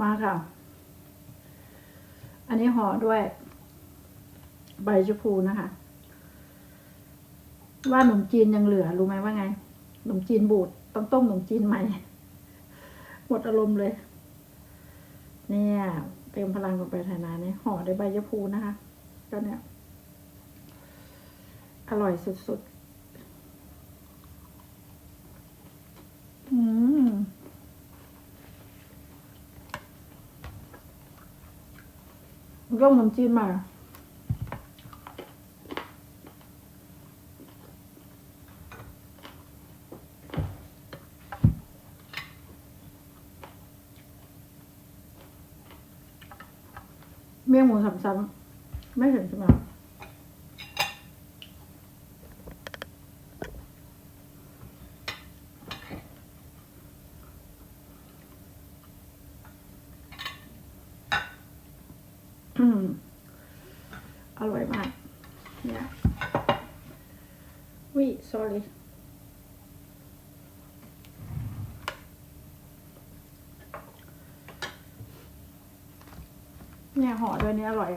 มาค่ะ อันนี้ห่อด้วย ใบชะพูนะคะ ว่าขนมจีนยังเหลือรู้ไหมว่าไงขนมจีนบูดต้องต้มขนมจีนใหม่ หมดอารมณ์เลย เนี่ยเติมพลังลงไปฐานะนี้ห่อด้วยใบชะพูนะคะ ก็เนี่ย อร่อยสุดๆ อืม ร่มขนมจีนมา เมี่ยงหมูสามชั้นไม่เห็นใช่ไหม อืม อร่อยมากเนี่ยวิ sorry เนี่ยห่อด้วยนี้อร่อย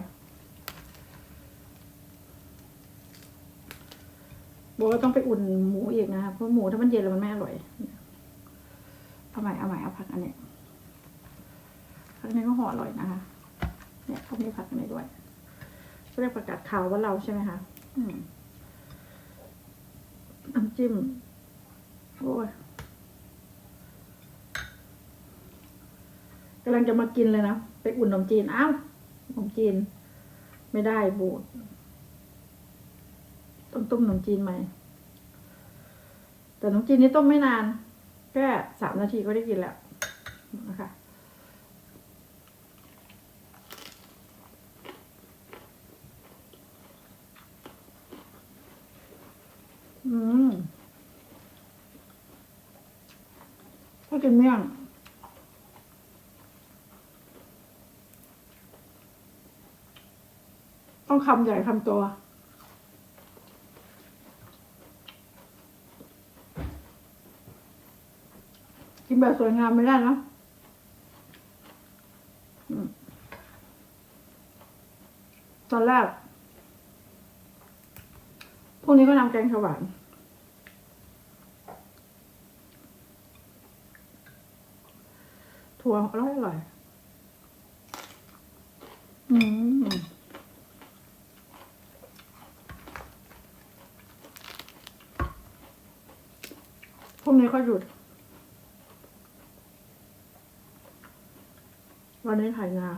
บอกว่าต้องไปอุ่นหมูอีกนะคะเพราะหมูถ้ามันเย็นแล้วมันไม่อร่อย เอาใหม่เอาใหม่เอาผักอันนี้ผักอันนี้ก็ห่ออร่อยนะคะ เนี่ยเขามีผักอันด้วยเขาเรียกผักกาดขาวว่านเราใช่ไหมคะอืมน้ำจิ้มโอ้ยกำลังจะมากินเลยนะ ไปอุ่นขนมจีน อ้าวขนมจีน ไม่ได้บูดต้องต้มขนมจีนใหม่ แต่ขนมจีนนี่ต้มไม่นาน แค่สามนาทีก็ได้กินแล้วนะคะ อืมถ้า กินเมี่ยงต้องคำใหญ่คำตัวกินแบบสวยงามไม่ได้นะตอนแรกพวกนี้ก็นำแกงขวหวา ถั่วอร่อยอร่อยอืมพรุ่งนี้ก็หยุด วันนี้ถ่ายงาน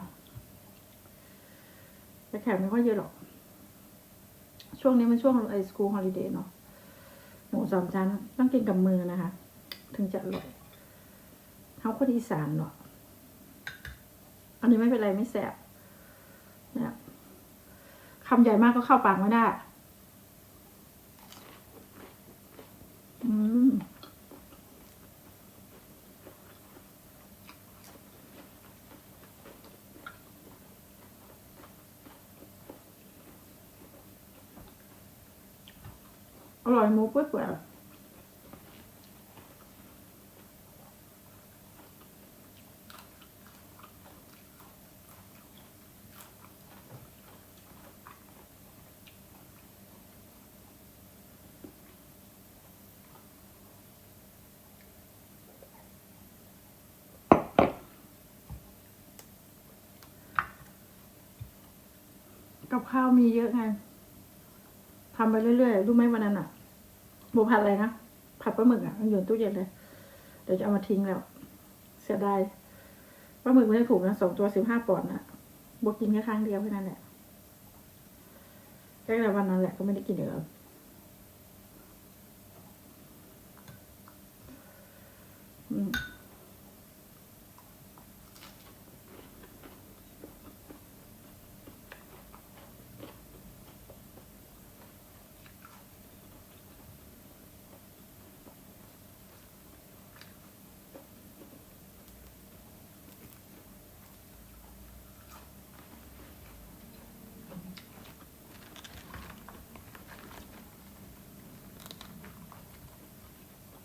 แต่แขกไม่ค่อยเยอะหรอก ช่วงนี้มันช่วงไอสคูลฮอลิเดย์เนาะหมูสามชั้นต้องกินกับมือนะคะ ถึงจะอร่อยเขาคนอีสานเนาะ อันนี้ไม่เป็นไรไม่แสบนี่ยคำใหญ่มากก็เข้าปากไม่ได้ อืมอร่อยหมูเปื่อย กับข้าวมีเยอะไงทำไปเรื่อยๆรู้ไหมวันนั้นอะโบผัดอะไรนะผัดปลาหมึกอะมันอยู่ในตู้เย็นเลย เดี๋ยวจะเอามาทิ้งแล้ว เสียดายปลาหมึกไม่ได้ถูกนะสองตัวสิบห้าปอนด์นะโบกินแค่ครั้งเดียวแค่นั้นแหละแค่แต่วันนั้นแหละก็ไม่ได้กินอีกแล้วอืม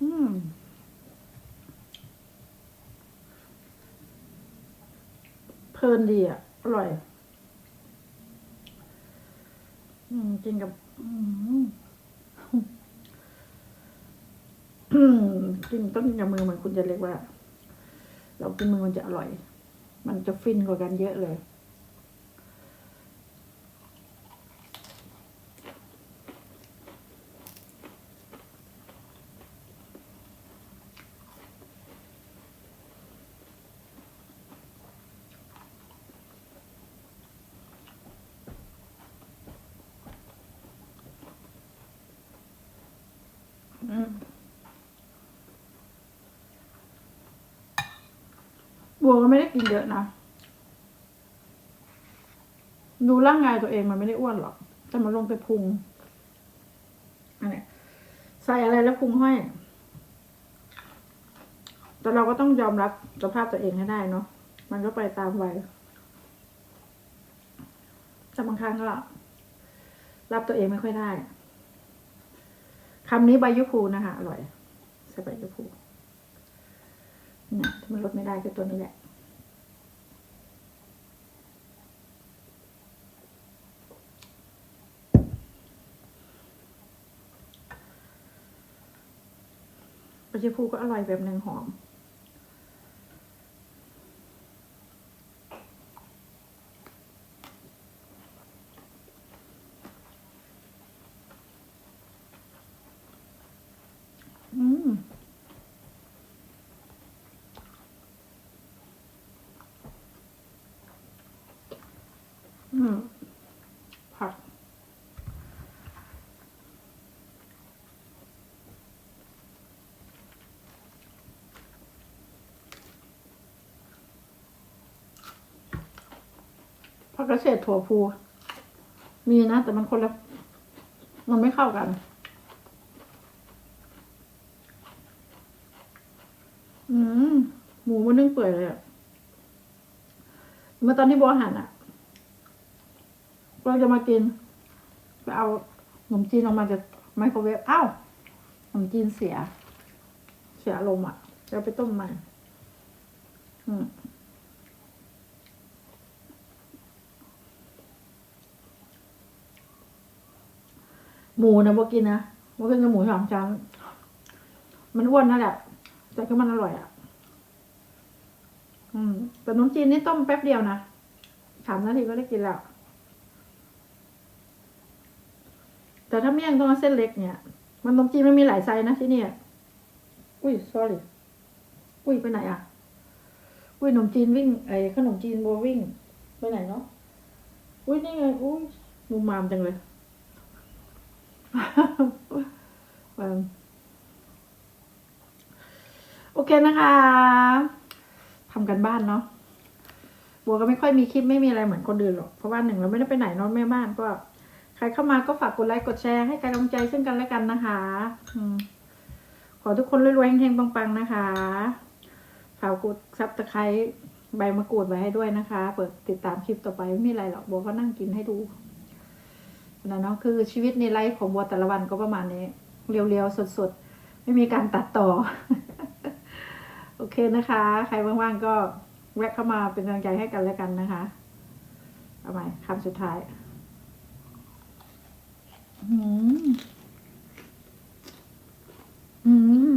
อืม เพลินดีอะ อร่อย อืมกินกับ อืมกินต้องกินกับมือเหมือนคุณจะเรียกว่า เรากินมือมันจะอร่อย มันจะฟินกว่ากันเยอะเลย อืม บัวก็ไม่ได้กินเยอะนะ ดูร่างกายตัวเองมันไม่ได้อ้วนหรอก แต่มันลงไปพุงอันนี้ใส่อะไรแล้วพุงห้อย แต่เราก็ต้องยอมรับสภาพตัวเองให้ได้เนาะ มันก็ไปตามวัยแต่บางครั้งก็รับตัวเองไม่ค่อยได้คำนี้ใบยุพูนะคะอร่อย ใส่ใบยุพู นี่ยที่มันลดไม่ได้คือตัวนี้แหละใบยุพูก็อร่อยแบบหนึ่งหอม อืม อืม ผักผักกระเฉดถั่วพู มีนะ แต่มันคนละ มันไม่เข้ากันอืมหมูมันนึ่งเปื่อยเลยอะเมื่อตอนที่บัวหั่นอะ เราจะมากินไปเอาขนมจีนออกมาจากไมโครเวฟอ้าวขนมจีนเสีย เสียลมอะจะเอาไปต้มใหม่อืมหมูนะบัวกินนะบัวกินกับหมูสองชั้นมันอ้วนนั่นแหละ แต่ก็มันอร่อยอะ อืมแต่ขนมจีนนี่ต้มแป๊บเดียวนะสามนาทีก็ได้กินแล้ว แต่ถ้าเมี่ยงต้องเอาเส้นเล็กเนี่ย มันขนมจีนมันมีหลายไซส์นะที่เนี่ยอุ้ย sorry อุ้ยไปไหนอะ อุ้ยขนมจีนวิ่งไอ้ขนมจีนบัววิ่ง ไปไหนเนาะ อุ้ยนี่ไง อุ้ยมุมมามจังเลยเอิ่มโอเคนะคะทำกันบ้านเนาะบัวก็ไม่ค่อยมีคลิปไม่มีอะไรเหมือนคนอื่นหรอก เพราะว่าหนึ่งเราไม่ได้ไปไหนเนอนแม่บ้านก็ ใครเข้ามาก็ฝากกดไลค์กดแชร์ให้กำลังใจซึ่งกันและกันนะคะอขอทุกคนรวยๆเฮงๆปังๆนะคะฝากกดซับตะไคร้ใบมะกรูดไว้ให้ด้วยนะคะ เปิดติดตามคลิปต่อไปไม่มีอะไรหรอกบัวก็นั่งกินให้ดูนะเนาะคือชีวิตในไลฟ์ของบัวแต่ละวันก็ประมาณนี้ เรียวๆสดๆ ไม่มีการตัดต่อ โอเคนะคะ ใครว่างๆก็แวะเข้ามาเป็นกำลังใจให้กันแล้วกันนะคะ เอาใหม่คำสุดท้าย อืม อืม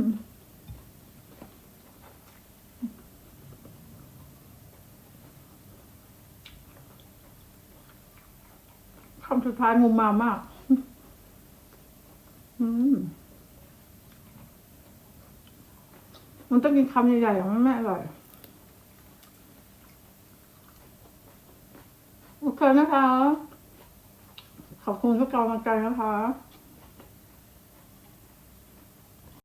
คำสุดท้ายมุมมามาก อืม มันต้องกินคำใหญ่ๆอย่างนั้นไม่อร่อย โอเคนะคะ ขอบคุณทุกกำลังใจนะคะ